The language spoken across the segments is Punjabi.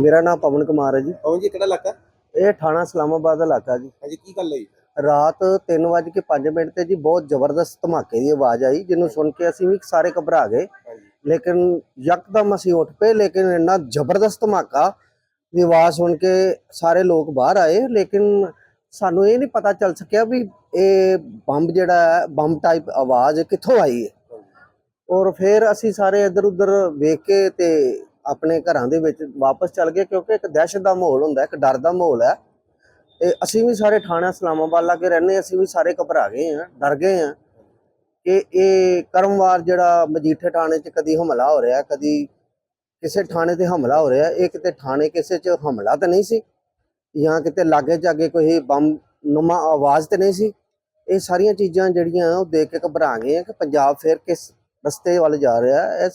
ਮੇਰਾ ਨਾਮ ਪਵਨ ਕੁਮਾਰ ਹੈ ਜੀ। ਪਵਨ ਜੀ ਕਿਹੜਾ ਇਲਾਕਾ? ਇਹ ਥਾਣਾ ਇਸਲਾਮਾਬਾਦ ਦਾ ਇਲਾਕਾ ਜੀ। ਹਾਂਜੀ ਕੀ ਗੱਲ ਹੋਈ? ਰਾਤ 3:05 ਮਿੰਟ ਤੇ ਜੀ ਬਹੁਤ ਜ਼ਬਰਦਸਤ ਧਮਾਕੇ ਦੀ ਆਵਾਜ਼ ਆਈ ਜਿਹਨੂੰ ਸੁਣ ਕੇ ਅਸੀਂ ਵੀ ਸਾਰੇ ਘਬਰਾ ਗਏ। ਲੇਕਿਨ ਯਕਦਮ ਅਸੀਂ ਉੱਠ ਪਏ ਲੇਕਿਨ ਇੰਨਾ ਜ਼ਬਰਦਸਤ ਧਮਾਕਾ ਦੀ ਆਵਾਜ਼ ਸੁਣ ਕੇ ਸਾਰੇ ਲੋਕ ਬਾਹਰ ਆਏ। ਲੇਕਿਨ ਸਾਨੂੰ ਇਹ ਨਹੀਂ ਪਤਾ ਚੱਲ ਸਕਿਆ ਵੀ ਇਹ ਬੰਬ ਜਿਹੜਾ ਹੈ ਬੰਬ ਟਾਈਪ ਆਵਾਜ਼ ਕਿੱਥੋਂ ਆਈ ਹੈ। ਔਰ ਫਿਰ ਅਸੀਂ ਸਾਰੇ ਇੱਧਰ ਉੱਧਰ ਵੇਖ ਕੇ ਤੇ ਆਪਣੇ ਘਰਾਂ ਦੇ ਵਿੱਚ ਵਾਪਸ ਚੱਲ ਗਏ, ਕਿਉਂਕਿ ਇੱਕ ਦਹਿਸ਼ਤ ਦਾ ਮਾਹੌਲ ਹੁੰਦਾ ਇੱਕ ਡਰ ਦਾ ਮਾਹੌਲ ਹੈ। ਤੇ ਅਸੀਂ ਵੀ ਸਾਰੇ ਥਾਣਾ ਇਸਲਾਮਾਬਾਦ ਲਾਗੇ ਰਹਿੰਦੇ ਅਸੀਂ ਵੀ ਸਾਰੇ ਘਬਰਾ ਗਏ ਹਾਂ, ਡਰ ਗਏ ਹਾਂ ਕਿ ਇਹ ਕਰਮਵਾਰ ਜਿਹੜਾ ਮਜੀਠੇ ਥਾਣੇ 'ਚ ਕਦੀ ਹਮਲਾ ਹੋ ਰਿਹਾ, ਕਦੀ ਕਿਸੇ ਥਾਣੇ ਤੇ ਹਮਲਾ ਹੋ ਰਿਹਾ, ਇਹ ਕਿਤੇ ਥਾਣੇ ਕਿਸੇ 'ਚ ਹਮਲਾ ਤਾਂ ਨਹੀਂ ਸੀ? ਜਾਂ ਕਿਤੇ ਲਾਗੇ ਜਾਗੇ ਕੋਈ ਬੰਬ ਨੁਮਾ ਆਵਾਜ਼ ਤੇ ਨਹੀਂ ਸੀ? ਇਹ ਸਾਰੀਆਂ ਚੀਜ਼ਾਂ ਜਿਹੜੀਆਂ ਉਹ ਦੇਖ ਕੇ ਘਬਰਾ ਗਏ ਆ ਕਿ ਪੰਜਾਬ ਫਿਰ ਕਿਸ ਰਸਤੇ ਵੱਲ ਜਾ ਰਿਹਾ ਇਸ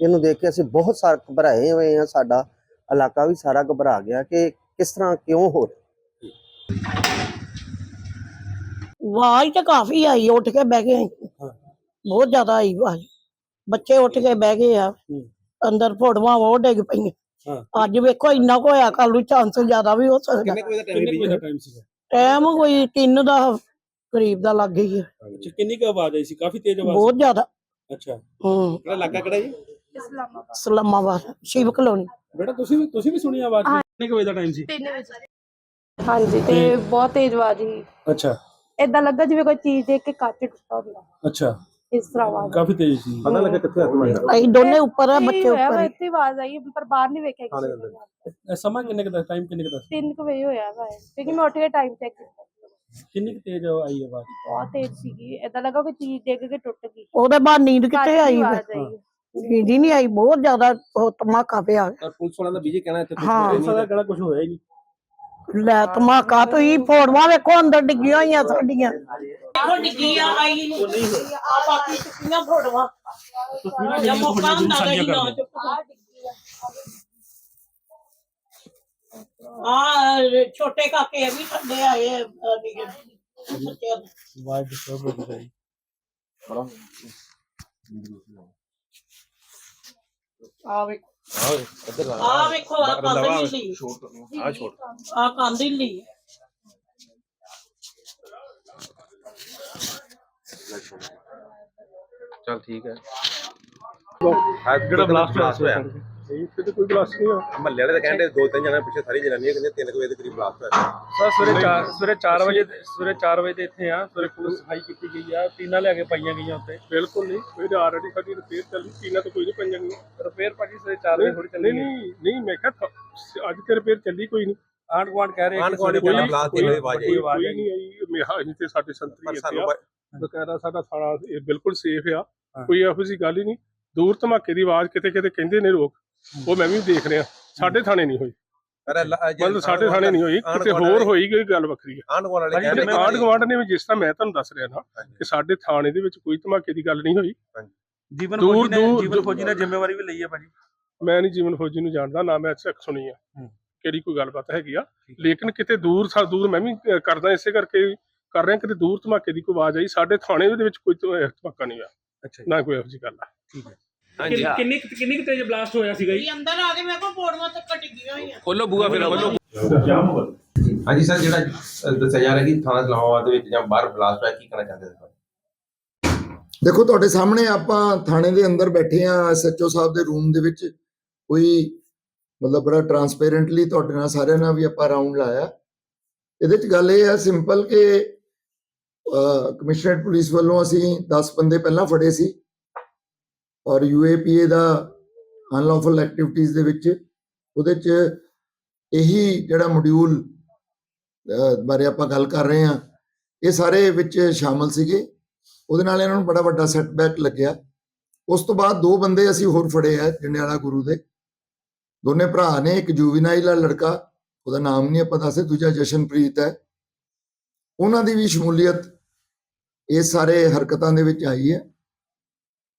ਇਹਨੂੰ ਦੇਖ ਕੇ ਅਸੀਂ ਬਹੁਤ ਸਾਰੇ ਘਬਰਾਏ ਹੋਏ ਹਾਂ ਸਾਡਾ ਇਲਾਕਾ ਵੀ ਸਾਰਾ ਘਬਰਾ ਗਿਆ ਕਿ ਕਿਸ ਤਰ੍ਹਾਂ ਕਿਉਂ ਹੋ ਰਿਹਾ। ਆਵਾਜ਼ ਤਾਂ ਕਾਫੀ ਆਈ ਉੱਠ ਕੇ ਬਹਿ ਗਏ। ਬਹੁਤ ਜ਼ਿਆਦਾ ਆਈ ਆਵਾਜ਼। ਬੱਚੇ ਉੱਠ ਕੇ ਬਹਿ ਗਏ ਆ। ਅੰਦਰ ਫੋਟੋਆਂ ਉਹ ਡਿੱਗ ਪਈਆਂ। ਅੱਜ ਵੇਖੋ ਇੰਨਾ ਕੁ ਹੋਇਆ ਕੱਲ ਨੂੰ ਚਾਂਸ ਜ਼ਿਆਦਾ ਵੀ ਹੋ ਸਕਦਾ। ਟਾਈਮ ਕੋਈ 3 ਦਾ ਕਰੀਬ ਦਾ ਲੱਗ ਗਈ ਹੈ ਕਿੰਨੀ ਕੁ ਆਵਾਜ਼ ਆਈ ਸੀ? ਕਾਫੀ ਤੇਜ਼ ਆਵਾਜ਼ ਬਹੁਤ ਜ਼ਿਆਦਾ। ਅੱਛਾ। ਹੂੰ। ਕਿਹੜਾ ਇਲਾਕਾ ਕਿਹੜਾ ਜੀ? ਸਲਾਮਾਬਾਦ ਸ਼ਿਵ ਕਲੋਨੀ। ਬੇਟਾ ਤੁਸੀਂ ਵੀ ਤੁਸੀਂ ਵੀ ਸੁਣੀ ਆਵਾਜ਼? ਕਿੰਨੇ ਕੁ ਵਜੇ ਦਾ ਟਾਈਮ ਸੀ? ਹਾਂਜੀ ਤੇ ਬਹੁਤ ਤੇਜ਼ ਆਵਾਜ਼ ਸੀ। ਅੱਛਾ। ਏਦਾਂ ਲੱਗਾ ਜਿਵੇਂ ਕੋਈ ਚੀਜ਼ ਦੇਖ ਕੇ ਕੱਚ ਟੁੱਟਾ ਹੁੰਦਾ। ਅੱਛਾ। ਇਸ ਤਰ੍ਹਾਂ ਆਵਾਜ਼। ਕਾਫੀ ਤੇਜ਼ ਸੀ। ਪਤਾ ਲੱਗਾ ਕਿੱਥੇ ਹੱਥ ਮਾਰਿਆ। ਅਸੀਂ ਦੋਨੇ ਉੱਪਰ ਆ ਬੱਚੇ ਵਾ, ਉੱਪਰ ਇੱਥੇ ਆਵਾਜ਼ ਆਈ ਪਰ ਬਾਹਰ ਨਹੀਂ ਵੇਖਿਆ ਕਿਸੇ ਨੇ ਇਹ ਸਮਾਂ ਕਿੰਨੇ ਕੁ ਦਾ ਟਾਈਮ ਕਿੰਨੇ ਕੁ ਦਾ ਸੀ? ਤਿੰਨ ਕੁ ਵਜੇ ਹੋਇਆ ਵਾ ਕਿਉਂਕਿ ਮੈਂ ਉੱਠ ਕੇ ਟਾਈਮ ਚੈੱਕ ਕੀਤਾ। ਕਿੰਨੀ ਕੁ ਤੇਜ਼ ਆਈ ਆਵਾਜ਼? ਬਹੁਤ ਤੇਜ਼ ਸੀਗੀ। ਏਦਾਂ ਲੱਗਾ ਕੋਈ ਚੀਜ਼ ਡਿੱਗ ਕੇ ਟੁੱਟ ਗਈ। ਉਹਦੇ ਬਾਅਦ ਨੀਂਦ ਕਿੱਥੇ ਆਈ ਆਈ। ਨੀਂਦ ਹੀ ਨਹੀਂ ਆਈ ਬਹੁਤ ਜ਼ਿਆਦਾ ਉਹ ਧਮਾਕਾ ਪਿਆ। ਪਰ ਪੁਲਿਸ ਵਾਲਿਆਂ ਦਾ ਬੀਜੇ ਕਹਿਣਾ ਇੱਥੇ ਕੁਛ ਹਾਂ। ਹੋਇਆ ਨਹੀਂ ਦਾ ਕਿਹੜਾ ਕੁਝ ਹੋਇਆ ਹੀ ਨਹੀਂ। ਲੈ ਧਮਾਕਾ ਤੁਸੀਂ ਫੋਟੋਆਂ ਵੇਖੋ ਅੰਦਰ ਡਿੱਗੀਆਂ ਹੋਈਆਂ ਸਾਡੀਆਂ। ਦੇਖੋ ਡਿੱਗੀਆਂ ਆਈ ਨਹੀਂ ਆ ਬਾਕੀ ਟਿੱਕੀਆਂ ਫੋਟੋਆਂ। ਜਾਂ ਮੌਕਾ ਹੁੰਦਾ ਤਾਂ ਅਸੀਂ ਨਾ ਚੁੱਪ ਆ ਛੋਟੇ ਕਾਕੇ ਇਹ ਵੀ ਥੱਲੇ ਆਏ ਆ, ਨਿੱਕੇ ਬੱਚਿਆਂ ਦੇ। ਆਵਾਜ਼ ਡਿਸਟਰਬ ਹੋ ਗਈ ਸਾਰੀ। ਆ ਵੇਖੋ ਆ ਵੇਖੋ ਆ ਕੰਧ ਢਿੱਲੀ। ਆ ਛੋੜ ਆ ਕੰਧ ਢਿੱਲੀ। ਚਲ ਠੀਕ ਹੈ। ਜਿਹੜਾ ਬਲਾਸਟ ਹੋਇਆ? ਹੋਇਆ ਇੱਥੇ ਤੇ ਕੋਈ ਬਲਾਸਟ ਨਹੀਂ ਹੋਇਆ ਮਹੱਲੇ ਵਾਲੇ ਤਾਂ ਕਹਿੰਦੇ ਦੋ ਤਿੰਨ ਜਣੇ ਪਿੱਛੇ ਸਾਰੀ ਜਨਾਨੀਆਂ ਕਹਿੰਦੇ 3 ਵਜੇ ਦੇ ਕਰੀਬ ਬਲਾਸਟ ਹੋਇਆ। ਸਰ ਸਵੇਰੇ 4 ਸਵੇਰੇ 4 ਵਜੇ ਤੇ- ਸਵੇਰੇ 4 ਵਜੇ ਤੇ ਇੱਥੇ ਆ ਸਵੇਰੇ ਪੂਰੀ ਸਫ਼ਾਈ ਕੀਤੀ ਗਈ ਆ ਟੀਨਾ ਲਿਆ ਕੇ ਪਾਈਆਂ ਗਈਆਂ ਉੱਤੇ ਬਿਲਕੁਲ ਨਹੀਂ ਇਹ ਆਲਰੇਡੀ ਸਾਡੀ ਰਿਪੇਅਰ ਚੱਲੀ ਟੀਨਾ ਤਾਂ ਕੋਈ ਨਹੀਂ ਪਈਆਂ ਗਈਆਂ। ਰਿਪੇਅਰ ਭਾਜੀ ਸਵੇਰੇ 4 ਵਜੇ ਥੋੜੀ ਚੱਲੀ ਨਹੀਂ ਨਹੀਂ ਨਹੀਂ ਮੈਂ ਕਿਹਾ ਥ- ਅੱਜ ਤੇ ਰਿਪੇਅਰ ਚੱਲੀ ਕੋਈ ਨਹੀਂ। ਆਂਡ ਗਵਾਂਡ ਕਹਿ ਰਹੇ ਆਂਢ ਗੁਆਂਢ ਸਵੇਰੇ ਕਹਿੰਦਾ ਕੋਈ- ਬਲਾਸਟ ਦੀ ਕੋਈ ਆਵਾਜ਼ ਕੋਈ ਆਈ ਆਵਾਜ਼ ਕੋਈ ਆਈ। ਨਹੀਂ ਆਈ ਮੇਹਾ ਅਸੀਂ ਤੇ ਸਾਡੇ ਪਰ ਸੰਤਰੀ ਸਾਨੂੰ ਇੱਥੇ ਆ ਬਕਾਇਦਾ ਸਾਡਾ ਥਾਣਾ ਇਹ ਬਿਲਕੁਲ ਸੇਫ ਆ ਕੋਈ ਇਹੋ ਜਿਹੀ ਗੱਲ ਹੀ ਨਹੀਂ। ਦੂਰ ਧਮਾਕੇ ਦੀ ਆਵਾਜ਼ ਕਿਤੇ ਕਿਤੇ ਕਹਿੰਦੇ ਨੇ ਲੋਕ। ਉਹ ਮੈਂ ਵੀ ਦੇਖ ਰਿਹਾ। ਸਾਡੇ ਥਾਣੇ ਨਹੀਂ ਹੋਈ। ਪਰ ਮਤਲਬ ਸਾਡੇ ਥਾਣੇ ਨਹੀਂ ਹੋਈ ਕਿਤੇ ਹੋਰ ਹੋਈ ਕੋਈ ਗੱਲ ਵੱਖਰੀ ਆ। ਆਂਡ ਗੁਆਂਢ ਵਾਲੇ ਕਹਿੰਦੇ ਤੇ ਆਂਢ ਨੇ ਵੀ ਜਿਸ ਤਰ੍ਹਾਂ ਮੈਂ ਤੁਹਾਨੂੰ ਦੱਸ ਰਿਹਾ ਨਾ। ਕਿ ਸਾਡੇ ਥਾਣੇ ਦੇ ਵਿੱਚ ਕੋਈ ਧਮਾਕੇ ਦੀ ਗੱਲ ਨਹੀਂ ਹੋਈ। ਜੀਵਨ ਦੂਰ- ਫੌਜੀ ਨੇ ਦੂਰ- ਜੀਵਨ ਫੌਜੀ ਨੇ ਜ਼ਿੰਮੇਵਾਰੀ ਵੀ ਲਈ ਹੈ ਭਾਜੀ। ਮੈਂ ਨਹੀਂ ਜੀਵਨ ਫੌਜੀ ਨੂੰ ਜਾਣਦਾ ਨਾ ਮੈਂ ਅੱਛਾ ਸੁਣੀ ਆ। ਹੂੰ। ਕਿਹੜੀ ਕੋਈ ਗੱਲਬਾਤ ਹੈਗੀ ਆ। ਲੇਕਿਨ ਕਿਤੇ ਦੂਰ ਸਾ ਦੂਰ ਮੈਂ ਵੀ ਕਰਦਾ ਇਸੇ ਕਰਕੇ ਕਰ ਰਿਹਾ ਕਿਤੇ ਦੂਰ ਧਮਾਕੇ ਦੀ ਕੋਈ ਆਵਾਜ਼ ਆਈ ਸਾਡੇ ਥਾਣੇ ਦੇ ਵਿੱਚ ਕੋਈ ਧਮਾ- ਧਮਾਕਾ ਨਹੀਂ ਆ ਅੱਛਾ ਨਾ ਕੋਈ ਇਹੋ ਜਿਹੀ ਗੱਲ ਆ। ਹਾਂਜੀ ਕਿੰਨੀ ਕਿੰਨੀ ਕੁ ਤੇਜ਼ ਬਲਾਸਟ ਹੋਇਆ ਸੀਗਾ ਜੀ? ਅੰਦਰ ਆ ਕੇ ਮੇਰੇ ਕੋਲ ਫੋਟੋਆਂ ਤੱਕ ਡਿੱਗੀਆਂ ਹੋਈਆਂ ਖੋਲੋ ਬੂਆ ਫਿਰ ਖੋਲੋ। ਹਾਂਜੀ ਸਰ ਜਿਹੜਾ ਅ, ਦੱਸਿਆ ਜਾ ਰਿਹਾ ਕਿ ਥਾਣਾ ਇਸਲਾਮਾਬਾਦ ਦੇ ਵਿੱਚ ਜਾਂ ਬਾਹਰ ਬਲਾਸਟ ਹੋਇਆ ਕੀ ਕਹਿਣਾ ਚਾਹੁੰਦੇ ਹੋ ਦੇਖੋ ਤੁਹਾਡੇ ਸਾਹਮਣੇ ਆਪਾਂ ਥਾਣੇ ਦੇ ਅੰਦਰ ਬੈਠੇ ਆ ਐਸਐਚਓ ਸਾਹਿਬ ਦੇ ਰੂਮ ਦੇ ਵਿੱਚ। ਕੋਈ ਮਤਲਬ ਬੜਾ ਟਰਾਂਸਪੇਰੈਂਟਲੀ ਤੁਹਾਡੇ ਨਾਲ ਸਾਰਿਆਂ ਨਾਲ ਵੀ ਆਪਾਂ ਰਾਉਂਡ ਲਾਇਆ। ਇਹਦੇ ਚ ਗੱਲ ਇਹ ਹੈ ਸਿੰਪਲ ਕਿ ਕਮਿਸ਼ਨਰੇਟ ਪੁਲਿਸ ਵੱਲੋਂ ਅਸੀਂ 10 ਬੰਦੇ ਪਹਿਲਾਂ ਫੜੇ ਸੀ। ਔਰ ਯੂਏਪੀਏ ਦਾ ਅਨਲੌਫਲ ਐਕਟੀਵਿਟੀਜ਼ ਦੇ ਵਿੱਚ ਉਹਦੇ ਚ ਇਹੀ ਜਿਹੜਾ ਮੋਡਿਊਲ ਬਾਰੇ ਆਪਾਂ ਗੱਲ ਕਰ ਰਹੇ ਹਾਂ, ਇਹ ਸਾਰੇ ਵਿੱਚ ਸ਼ਾਮਲ ਸੀਗੇ। ਉਹਦੇ ਨਾਲ ਇਹਨਾਂ ਨੂੰ ਬੜਾ ਵੱਡਾ ਸੈਟਬੈਕ ਲੱਗਿਆ। ਉਸ ਤੋਂ ਬਾਅਦ ਦੋ ਬੰਦੇ ਅਸੀਂ ਹੋਰ ਫੜੇ ਆ, ਜੰਡਿਆਲਾ ਗੁਰੂ ਦੇ। ਦੋਨੇ ਭਰਾ ਨੇ, ਇੱਕ ਜੂਵੀਨਾਈਲ ਲੜਕਾ, ਉਹਦਾ ਨਾਮ ਨਹੀਂ ਆਪਾਂ ਦੱਸੇ ਦੂਜਾ ਜਸ਼ਨਪ੍ਰੀਤ ਹੈ। ਉਹਨਾਂ ਦੀ ਵੀ ਸ਼ਮੂਲੀਅਤ ਇਹ ਸਾਰੇ ਹਰਕਤਾਂ ਦੇ ਵਿੱਚ ਆਈ ਹੈ।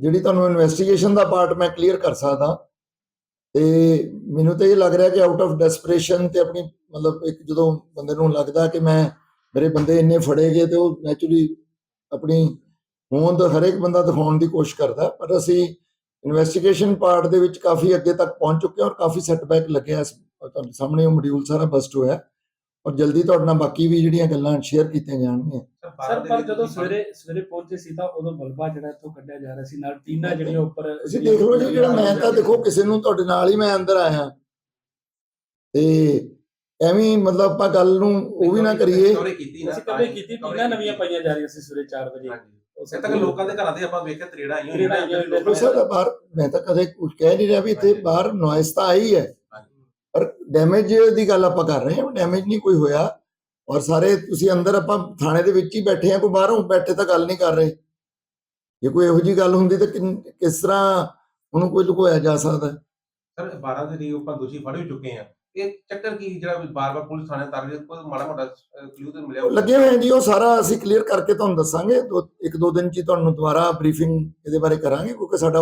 ਜਿਹੜੀ ਤੁਹਾਨੂੰ ਇਨਵੈਸਟੀਗੇਸ਼ਨ ਦਾ ਪਾਰਟ ਮੈਂ ਕਲੀਅਰ ਕਰ ਸਕਦਾ। ਤੇ ਮੈਨੂੰ ਤਾਂ ਇਹ ਲੱਗ ਰਿਹਾ ਕਿ ਆਊਟ ਆਫ ਡੈਸਪਰੇਸ਼ਨ ਤੇ ਆਪਣੀ ਮਤਲਬ ਇੱਕ ਜਦੋਂ ਬੰਦੇ ਨੂੰ ਲੱਗਦਾ ਕਿ ਮੈਂ, ਮੇਰੇ ਬੰਦੇ ਇੰਨੇ ਫੜੇ ਗਏ ਤੇ ਉਹ ਨੈਚੁਰਲੀ ਆਪਣੀ ਹੋਂਦ ਹਰੇਕ ਬੰਦਾ ਦਿਖਾਉਣ ਦੀ ਕੋਸ਼ਿਸ਼ ਕਰਦਾ। ਪਰ ਅਸੀਂ ਇਨਵੈਸਟੀਗੇਸ਼ਨ ਪਾਰਟ ਦੇ ਵਿੱਚ ਕਾਫੀ ਅੱਗੇ ਤੱਕ ਪਹੁੰਚ ਚੁੱਕੇ ਹਾਂ ਔਰ ਕਾਫੀ ਸੈਟਬੈਕ ਲੱਗਿਆ ਤੁਹਾਡੇ ਸਾਹਮਣੇ ਉਹ ਮੋਡਿਊਲ ਸਾਰਾ ਬਸਟ ਹੋਇਆ। ਔਰ ਜਲਦੀ ਤੁਹਾਡੇ ਨਾਲ ਬਾਕੀ ਵੀ ਜਿਹੜੀਆਂ ਗੱਲਾਂ ਸ਼ੇਅਰ ਕੀਤੀਆਂ ਜਾਣਗੀਆਂ। ਸਰ ਪਰ ਜਦੋਂ ਸਵੇਰੇ ਸਵੇਰੇ ਪਹੁੰਚੇ ਸੀ ਤਾਂ ਉਦੋਂ ਮਲਬਾ ਜਿਹੜਾ ਇੱਥੋਂ ਕੱਢਿਆ ਜਾ ਰਿਹਾ ਸੀ ਨਾਲ ਟੀਨਾ ਜਿਹੜੀਆਂ ਉੱਪਰ ਤੁਸੀਂ ਦੇਖ ਲਓ ਜੀ ਜਿਹੜਾ ਮੈਂ ਤਾਂ ਦੇਖੋ ਕਿਸੇ ਨੂੰ ਤੁਹਾਡੇ ਨਾਲ ਹੀ ਮੈਂ ਅੰਦਰ ਆਇਆ। ਤੇ ਐਵੇਂ ਮਤਲਬ ਆਪਾਂ ਗੱਲ ਨੂੰ ਉਹ ਵੀ ਨਾ ਕਰੀਏ। ਚੋਰੀ ਕੀਤੀ ਨਾ ਅਸੀਂ ਕਦੇ ਕੀਤੀ ਟੀਨਾ ਨਵੀਆਂ ਪਾਈਆਂ ਜਾ ਰਹੀਆਂ ਸੀ ਸਵੇਰੇ 4 ਵਜੇ। ਇਹ ਤੱਕ ਲੋਕਾਂ ਦੇ ਘਰਾਂ ਦੇ ਆਪਾਂ ਵੇਖਿਆ ਤਰੇੜਾ ਆਈਆਂ ਹੋਈਆਂ। ਦੇਖੋ ਸਰ ਬਾਹਰ ਮੈਂ ਤਾਂ ਕਦੇ ਕੁਝ ਕਹਿ ਨਹੀਂ ਰਿਹਾ ਵੀ ਇੱਥੇ ਬਾਹਰ ਨੋਇਸ ਤਾਂ ਆਈ ਹੈ। ਪਰ ਡੈਮੇਜ ਦੀ ਗੱਲ ਆਪਾਂ ਕਰ ਰਹੇ ਹਾਂ ਡੈਮੇਜ ਨਹੀਂ ਕੋਈ ਹੋਇਆ। ਔਰ ਸਾਰੇ ਤੁਸੀਂ ਅੰਦਰ ਆਪਾਂ ਥਾਣੇ ਦੇ ਵਿੱਚ ਹੀ ਬੈਠੇ ਆ ਕੋਈ ਬਾਹਰੋਂ ਬੈਠੇ ਤਾਂ ਗੱਲ ਨਹੀਂ ਕਰ ਰਹੇ ਜੇ ਕੋਈ ਇਹੋ ਜੀ ਗੱਲ ਹੁੰਦੀ ਤਾਂ ਕਿਸ ਤਰ੍ਹਾਂ ਉਹਨੂੰ ਕੋਈ ਲੁਕੋਇਆ ਜਾ ਸਕਦਾ? ਸਰ 12 ਦੇ ਲਈ ਆਪਾਂ ਦੋਸ਼ੀ ਫੜ ਵੀ ਚੁੱਕੇ ਆ ਇਹ ਚੱਕਰ ਕੀ ਜਿਹੜਾ ਬਾਰ-ਬਾਰ ਪੁਲਿਸ ਥਾਣੇ ਤੱਕ ਕੋਈ ਮਾੜਾ ਮੋਟਾ ਕਲੂ ਤੇ ਮਿਲਿਆ? ਲੱਗੇ ਹੋਏ ਜੀ ਉਹ ਸਾਰਾ ਅਸੀਂ ਕਲੀਅਰ ਕਰਕੇ ਤੁਹਾਨੂੰ ਦੱਸਾਂਗੇ ਇੱਕ ਦੋ ਦਿਨ ਚ ਤੁਹਾਨੂੰ ਦੁਬਾਰਾ ਬਰੀਫਿੰਗ ਇਹਦੇ ਬਾਰੇ ਕਰਾਂਗੇ ਕਿਉਂਕਿ ਸਾਡਾ